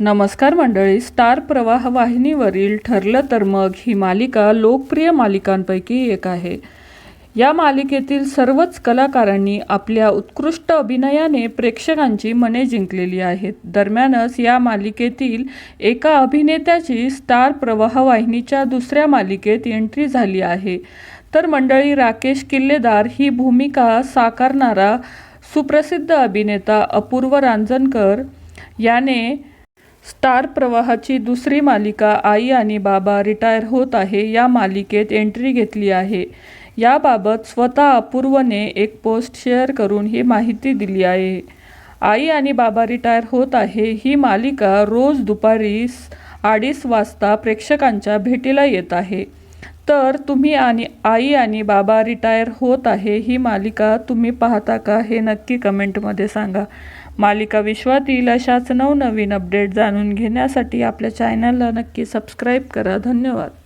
नमस्कार मंडळी स्टार प्रवाह वाहिनीवरील ठरलं तर मग ही मालिका लोकप्रिय मालिकांपैकी एक आहे. या मालिकेतील सर्वच कलाकारांनी आपल्या उत्कृष्ट अभिनयाने प्रेक्षकांची मने जिंकलेली आहेत. दरम्यानच या मालिकेतील एका अभिनेत्याची स्टार प्रवाह वाहिनीच्या दुसऱ्या मालिकेत एंट्री झाली आहे. तर मंडळी राकेश किल्लेदार ही भूमिका साकारणारा सुप्रसिद्ध अभिनेता अपूर्व रांजणकर याने स्टार प्रवाहाची दुसरी मालिका आई आणि बाबा रिटायर होत आहे या मालिकेत एंट्री घेतली आहे. याबाबत स्वतः अपूर्वने एक पोस्ट शेअर करून ही माहिती दिली आहे. आई आणि बाबा रिटायर होत आहे ही मालिका रोज दुपारी अडीच वाजता प्रेक्षकांच्या भेटीला येत आहे. तर तुम्ही आणि आई आणि बाबा रिटायर होत आहे ही मालिका तुम्ही पाहता का हे नक्की कमेंटमध्ये सांगा. मालिका विश्वातील अशाच नवनवीन अपडेट जाणून घेण्यासाठी आपल्या चॅनलला नक्की सबस्क्राईब करा. धन्यवाद.